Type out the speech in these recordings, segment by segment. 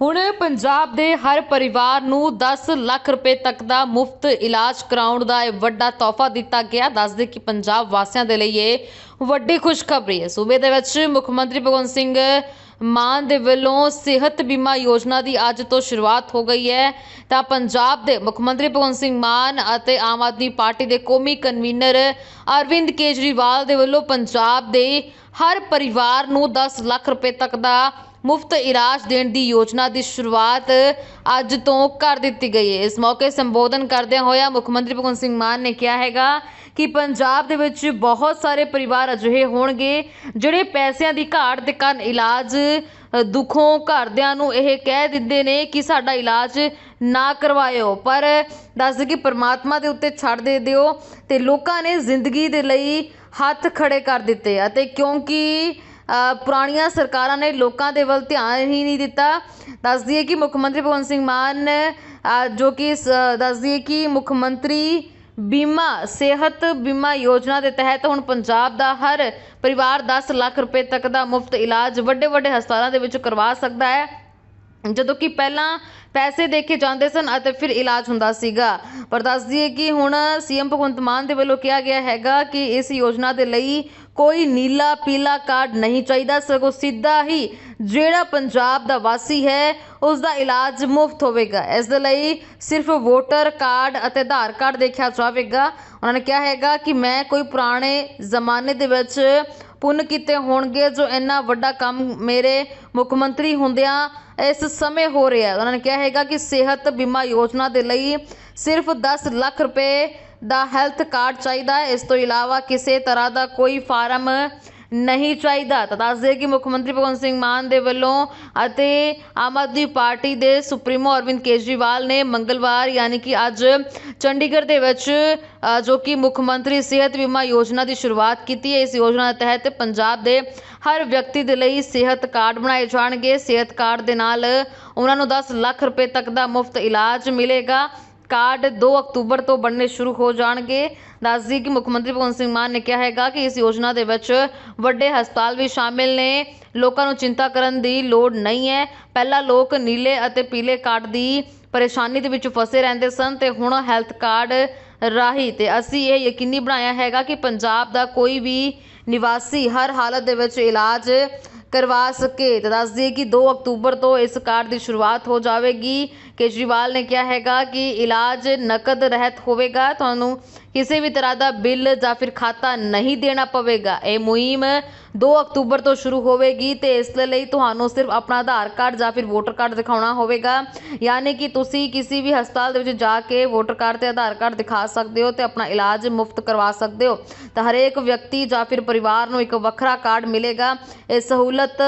ਹੁਣ ਪੰਜਾਬ ਦੇ ਹਰ ਪਰਿਵਾਰ ਨੂੰ 10 ਲੱਖ ਰੁਪਏ ਤੱਕ ਦਾ ਮੁਫਤ ਇਲਾਜ ਕਰਾਉਣ ਦਾ ਇਹ ਵੱਡਾ ਤੋਹਫਾ ਦਿੱਤਾ ਗਿਆ। ਦੱਸਦੇ ਕਿ ਪੰਜਾਬ ਵਾਸੀਆਂ ਦੇ ਲਈ ਇਹ ਵੱਡੀ ਖੁਸ਼ਖਬਰੀ ਹੈ। ਸੂਬੇ ਦੇ ਵਿੱਚ ਮੁੱਖ ਮੰਤਰੀ ਭਗਵੰਤ ਸਿੰਘ ਮਾਨ ਦੇ ਵੱਲੋਂ ਸਿਹਤ ਬੀਮਾ ਯੋਜਨਾ ਦੀ ਅੱਜ ਤੋਂ ਸ਼ੁਰੂਆਤ ਹੋ ਗਈ ਹੈ। ਤਾਂ ਪੰਜਾਬ ਦੇ ਮੁੱਖ ਮੰਤਰੀ ਭਗਵੰਤ ਸਿੰਘ ਮਾਨ ਅਤੇ ਆਮ ਆਦਮੀ ਪਾਰਟੀ ਦੇ ਕੌਮੀ ਕਨਵੀਨਰ ਅਰਵਿੰਦ ਕੇਜਰੀਵਾਲ ਦੇ ਵੱਲੋਂ ਪੰਜਾਬ ਦੇ ਹਰ ਪਰਿਵਾਰ ਨੂੰ 10 ਲੱਖ ਰੁਪਏ ਤੱਕ ਦਾ ਮੁਫਤ ਇਲਾਜ ਦੇਣ ਦੀ ਯੋਜਨਾ ਦੀ ਸ਼ੁਰੂਆਤ ਅੱਜ ਤੋਂ ਕਰ ਦਿੱਤੀ ਗਈ ਹੈ। ਇਸ ਮੌਕੇ ਸੰਬੋਧਨ ਕਰਦਿਆਂ ਹੋਇਆ ਮੁੱਖ ਮੰਤਰੀ ਭਗਵੰਤ ਸਿੰਘ ਮਾਨ ਨੇ ਕਿਹਾ ਹੈਗਾ ਕਿ ਪੰਜਾਬ ਦੇ ਵਿੱਚ ਬਹੁਤ ਸਾਰੇ ਪਰਿਵਾਰ ਅਜਿਹੇ ਹੋਣਗੇ ਜਿਹੜੇ ਪੈਸਿਆਂ ਦੀ ਘਾਟ ਦੇ ਕਾਰਨ ਇਲਾਜ ਦੁੱਖੋਂ ਘਰਦਿਆਂ ਨੂੰ ਇਹ ਕਹਿ ਦਿੰਦੇ ਨੇ ਕਿ ਸਾਡਾ ਇਲਾਜ ਨਾ ਕਰਵਾਇਓ। ਪਰ ਦੱਸਦੇ ਕਿ ਪ੍ਰਮਾਤਮਾ ਦੇ ਉੱਤੇ ਛੱਡ ਦੇ ਦਿਓ ਤੇ ਲੋਕਾਂ ਨੇ ਜ਼ਿੰਦਗੀ ਦੇ ਲਈ ਹੱਥ ਖੜੇ ਕਰ ਦਿੱਤੇ ਅਤੇ ਕਿਉਂਕਿ ਪੁਰਾਣੀਆਂ ਸਰਕਾਰਾਂ ਨੇ ਲੋਕਾਂ ਦੇ ਵੱਲ ਧਿਆਨ ਹੀ ਨਹੀਂ ਦਿੱਤਾ। ਦੱਸ ਦਈਏ ਕਿ ਮੁੱਖ ਮੰਤਰੀ ਭਗਵੰਤ ਸਿੰਘ ਮਾਨ ਜੋ ਕਿ ਸ- ਦੱਸ ਦਈਏ ਕਿ ਮੁੱਖ ਮੰਤਰੀ ਬੀਮਾ, ਸਿਹਤ ਬੀਮਾ ਯੋਜਨਾ ਦੇ ਤਹਿਤ ਹੁਣ ਪੰਜਾਬ ਦਾ ਹਰ ਪਰਿਵਾਰ ਦਸ ਲੱਖ ਰੁਪਏ ਤੱਕ ਦਾ ਮੁਫਤ ਇਲਾਜ ਵੱਡੇ ਵੱਡੇ ਹਸਪਤਾਲਾਂ ਦੇ ਵਿੱਚ ਕਰਵਾ ਸਕਦਾ ਹੈ। ਜਦੋਂ ਕਿ ਪਹਿਲਾਂ ਪੈਸੇ ਦੇ ਕੇ ਜਾਂਦੇ ਸਨ ਅਤੇ ਫਿਰ ਇਲਾਜ ਹੁੰਦਾ ਸੀਗਾ। ਪਰ ਦੱਸ ਦਈਏ ਕਿ ਹੁਣ ਸੀਐਮ ਭਗਵੰਤ ਮਾਨ ਦੇ ਵੱਲੋਂ ਕਿਹਾ ਗਿਆ ਹੈਗਾ ਕਿ ਇਸ ਯੋਜਨਾ ਦੇ ਲਈ ਕੋਈ ਨੀਲਾ ਪੀਲਾ ਕਾਰਡ ਨਹੀਂ ਚਾਹੀਦਾ। ਸਗੋਂ ਸਿੱਧਾ ਹੀ ਜਿਹੜਾ ਪੰਜਾਬ ਦਾ ਵਾਸੀ ਹੈ ਉਸ ਦਾ ਇਲਾਜ ਮੁਫਤ ਹੋਵੇਗਾ। ਇਸ ਦੇ ਲਈ ਸਿਰਫ ਵੋਟਰ ਕਾਰਡ ਅਤੇ ਆਧਾਰ ਕਾਰਡ ਦੇਖਿਆ ਜਾਵੇਗਾ। ਉਹਨਾਂ ਨੇ ਕਿਹਾ ਹੈਗਾ ਕਿ ਮੈਂ ਕੋਈ ਪੁਰਾਣੇ ਜ਼ਮਾਨੇ ਦੇ ਵਿੱਚ ਪੁੰਨ ਕੀਤੇ ਹੋਣਗੇ, ਜੋ ਇੰਨਾ ਵੱਡਾ ਕੰਮ ਮੇਰੇ ਮੁੱਖ ਮੰਤਰੀ ਹੁੰਦਿਆਂ ਇਸ ਸਮੇਂ ਹੋ ਰਿਹਾ ਉਹਨਾਂ ਨੇ ਕਿਹਾ ਹੈਗਾ ਕਿ ਸਿਹਤ ਬੀਮਾ ਯੋਜਨਾ ਦੇ ਲਈ ਸਿਰਫ 10 ਲੱਖ ਰੁਪਏ ਦਾ ਹੈਲਥ ਕਾਰਡ ਚਾਹੀਦਾ ਹੈ। ਇਸ ਤੋਂ ਇਲਾਵਾ ਕਿਸੇ ਤਰ੍ਹਾਂ ਦਾ ਕੋਈ ਫਾਰਮ ਨਹੀਂ ਚਾਹੀਦਾ। ਤਾਂ ਦੱਸ ਦਈਏ ਕਿ ਮੁੱਖ ਮੰਤਰੀ ਭਗਵੰਤ ਸਿੰਘ ਮਾਨ ਦੇ ਵੱਲੋਂ ਅਤੇ ਆਮ ਆਦਮੀ ਪਾਰਟੀ ਦੇ ਸੁਪਰੀਮੋ ਅਰਵਿੰਦ ਕੇਜਰੀਵਾਲ ਨੇ ਮੰਗਲਵਾਰ ਯਾਨੀ ਕਿ ਅੱਜ ਚੰਡੀਗੜ੍ਹ ਦੇ ਵਿੱਚ ਜੋ ਕਿ ਮੁੱਖ ਮੰਤਰੀ ਸਿਹਤ ਬੀਮਾ ਯੋਜਨਾ ਦੀ ਸ਼ੁਰੂਆਤ ਕੀਤੀ ਹੈ। ਇਸ ਯੋਜਨਾ ਦੇ ਤਹਿਤ ਪੰਜਾਬ ਦੇ ਹਰ ਵਿਅਕਤੀ ਦੇ ਲਈ ਸਿਹਤ ਕਾਰਡ ਬਣਾਏ ਜਾਣਗੇ। ਸਿਹਤ ਕਾਰਡ ਦੇ ਨਾਲ ਉਹਨਾਂ ਨੂੰ 10 ਲੱਖ ਰੁਪਏ ਤੱਕ ਦਾ ਮੁਫਤ ਇਲਾਜ ਮਿਲੇਗਾ। ਕਾਰਡ 2 ਅਕਤੂਬਰ ਤੋਂ ਬਣਨੇ ਸ਼ੁਰੂ ਹੋ ਜਾਣਗੇ। ਦੱਸਦੀ ਕਿ ਮੁੱਖ ਮੰਤਰੀ ਭਗਵੰਤ ਸਿੰਘ ਮਾਨ ਨੇ ਕਿਹਾ ਹੈਗਾ ਕਿ ਇਸ ਯੋਜਨਾ ਦੇ ਵਿੱਚ ਵੱਡੇ ਹਸਪਤਾਲ ਵੀ ਸ਼ਾਮਿਲ ਨੇ। ਲੋਕਾਂ ਨੂੰ ਚਿੰਤਾ ਕਰਨ ਦੀ ਲੋੜ ਨਹੀਂ ਹੈ। ਪਹਿਲਾਂ ਲੋਕ ਨੀਲੇ ਅਤੇ ਪੀਲੇ ਕਾਰਡ ਦੀ ਪਰੇਸ਼ਾਨੀ ਦੇ ਵਿੱਚ ਫਸੇ ਰਹਿੰਦੇ ਸਨ ਤੇ ਹੁਣ ਹੈਲਥ ਕਾਰਡ ਰਾਹੀਂ ਤੇ ਅਸੀਂ ਇਹ ਯਕੀਨੀ ਬਣਾਇਆ ਹੈਗਾ ਕਿ ਪੰਜਾਬ ਦਾ ਕੋਈ ਵੀ ਨਿਵਾਸੀ ਹਰ ਹਾਲਤ ਦੇ ਵਿੱਚ ਇਲਾਜ ਕਰਵਾ ਸਕੇ ਤਾਂ ਦੱਸ ਦਈਏ ਕਿ 2 ਅਕਤੂਬਰ ਤੋਂ ਇਸ ਕਾਰਡ ਦੀ ਸ਼ੁਰੂਆਤ ਹੋ ਜਾਵੇਗੀ। ਕੇਜਰੀਵਾਲ ਨੇ ਕਿਹਾ ਹੈਗਾ ਕਿ ਇਲਾਜ ਨਕਦ ਰਹਿਤ ਹੋਵੇਗਾ। ਤੁਹਾਨੂੰ ਕਿਸੇ ਵੀ ਤਰ੍ਹਾਂ ਦਾ ਬਿੱਲ ਜਾਂ ਫਿਰ ਖਾਤਾ ਨਹੀਂ ਦੇਣਾ ਪਵੇਗਾ। ਇਹ ਮੁਹਿੰਮ 2 ਅਕਤੂਬਰ ਤੋਂ ਸ਼ੁਰੂ ਹੋਵੇਗੀ ਤੇ ਇਸ ਦੇ ਲਈ ਤੁਹਾਨੂੰ ਸਿਰਫ ਆਪਣਾ ਆਧਾਰ ਕਾਰਡ ਜਾਂ ਫਿਰ ਵੋਟਰ ਕਾਰਡ ਦਿਖਾਉਣਾ ਹੋਵੇਗਾ। ਯਾਨੀ ਕਿ ਤੁਸੀਂ ਕਿਸੇ ਵੀ ਹਸਪਤਾਲ ਦੇ ਵਿੱਚ ਜਾ ਕੇ ਵੋਟਰ ਕਾਰਡ ਤੇ ਆਧਾਰ ਕਾਰਡ ਦਿਖਾ ਸਕਦੇ ਹੋ ਤੇ ਆਪਣਾ ਇਲਾਜ ਮੁਫਤ ਕਰਵਾ ਸਕਦੇ ਹੋ। ਤਾਂ ਹਰੇਕ ਵਿਅਕਤੀ ਜਾਂ ਫਿਰ ਪਰਿਵਾਰ ਨੂੰ ਇੱਕ ਵੱਖਰਾ ਕਾਰਡ ਮਿਲੇਗਾ। ਇਹ ਸਹੂਲਤ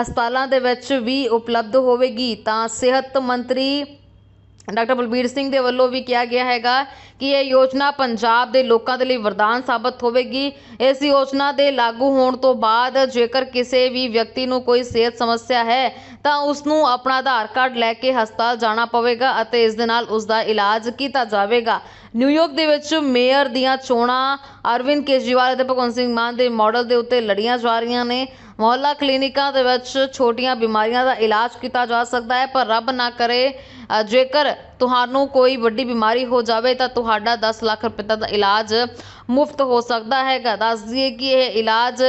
ਹਸਪਤਾਲਾਂ ਦੇ ਵਿੱਚ ਵੀ ਉਪਲਬਧ ਹੋਵੇਗੀ। ਤਾਂ ਸਿਹਤ ਮੰਤਰੀ ਡਾਕਟਰ ਬਲਬੀਰ ਸਿੰਘ ਦੇ ਵੱਲੋਂ ਵੀ ਕਿਹਾ ਗਿਆ ਹੈਗਾ ਕਿ ਇਹ ਯੋਜਨਾ ਪੰਜਾਬ ਦੇ ਲੋਕਾਂ ਦੇ ਲਈ ਵਰਦਾਨ ਸਾਬਤ ਹੋਵੇਗੀ। ਇਸ ਯੋਜਨਾ ਦੇ ਲਾਗੂ ਹੋਣ ਤੋਂ ਬਾਅਦ ਜੇਕਰ ਕਿਸੇ ਵੀ ਵਿਅਕਤੀ ਨੂੰ ਕੋਈ ਸਿਹਤ ਸਮੱਸਿਆ ਹੈ, ਤਾਂ ਉਸ ਨੂੰ ਆਪਣਾ ਆਧਾਰ ਕਾਰਡ ਲੈ ਕੇ ਹਸਪਤਾਲ ਜਾਣਾ ਪਵੇਗਾ ਅਤੇ ਇਸ ਦੇ ਨਾਲ ਉਸ ਦਾ ਇਲਾਜ ਕੀਤਾ ਜਾਵੇਗਾ। ਨਿਊਯਾਰਕ ਦੇ ਵਿੱਚ ਮੇਅਰ ਦੀਆਂ ਚੋਣਾਂ ਅਰਵਿੰਦ ਕੇਜਰੀਵਾਲ ਅਤੇ ਭਗਵੰਤ ਸਿੰਘ ਮਾਨ ਦੇ ਮਾਡਲ ਦੇ ਉੱਤੇ ਲੜੀਆਂ ਜਾ ਰਹੀਆਂ ਨੇ। ਮੁਹੱਲਾ ਕਲੀਨਿਕਾਂ ਦੇ ਵਿੱਚ ਛੋਟੀਆਂ ਬਿਮਾਰੀਆਂ ਦਾ ਇਲਾਜ ਕੀਤਾ ਜਾ ਸਕਦਾ ਹੈ, ਪਰ ਰੱਬ ਨਾ ਕਰੇ ਜੇਕਰ ਤੁਹਾਨੂੰ ਕੋਈ ਵੱਡੀ ਬਿਮਾਰੀ ਹੋ ਜਾਵੇ ਤਾਂ ਤੁਹਾਡਾ 10 ਲੱਖ ਰੁਪਏ ਦਾ ਇਲਾਜ ਮੁਫਤ ਹੋ ਸਕਦਾ ਹੈਗਾ। ਦੱਸ ਦਈਏ ਕਿ ਇਹ ਇਲਾਜ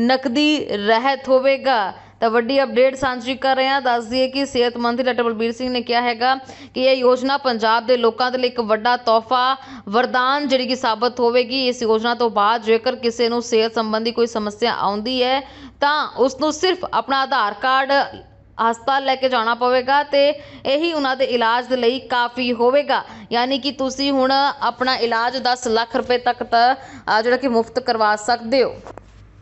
ਨਕਦੀ ਰਹਿਤ ਹੋਵੇਗਾ। ਤਾਂ ਵੱਡੀ ਅਪਡੇਟ ਸਾਂਝੀ ਕਰ ਰਹੇ ਹਾਂ। ਦੱਸ ਦਈਏ ਕਿ ਸਿਹਤ ਮੰਤਰੀ ਡਾਕਟਰ ਬਲਬੀਰ ਸਿੰਘ ਨੇ ਕਿਹਾ ਹੈਗਾ ਕਿ ਇਹ ਯੋਜਨਾ ਪੰਜਾਬ ਦੇ ਲੋਕਾਂ ਦੇ ਲਈ ਇੱਕ ਵੱਡਾ ਤੋਹਫਾ, ਵਰਦਾਨ ਜਿਹੜੀ ਕਿ ਸਾਬਤ ਹੋਵੇਗੀ। ਇਸ ਯੋਜਨਾ ਤੋਂ ਬਾਅਦ ਜੇਕਰ ਕਿਸੇ ਨੂੰ ਸਿਹਤ ਸੰਬੰਧੀ ਕੋਈ ਸਮੱਸਿਆ ਆਉਂਦੀ ਹੈ, ਤਾਂ ਉਸ ਨੂੰ ਸਿਰਫ ਆਪਣਾ ਆਧਾਰ ਕਾਰਡ ਹਸਪਤਾਲ ਲੈ ਕੇ ਜਾਣਾ ਪਵੇਗਾ ਤੇ ਇਹੀ ਉਹਨਾਂ ਦੇ ਇਲਾਜ ਦੇ ਲਈ ਕਾਫੀ ਹੋਵੇਗਾ। ਯਾਨੀ ਕਿ ਤੁਸੀਂ ਹੁਣ ਆਪਣਾ ਇਲਾਜ 10 ਲੱਖ ਰੁਪਏ ਤੱਕ ਤਾਂ ਜਿਹੜਾ ਕਿ ਮੁਫਤ ਕਰਵਾ ਸਕਦੇ ਹੋ।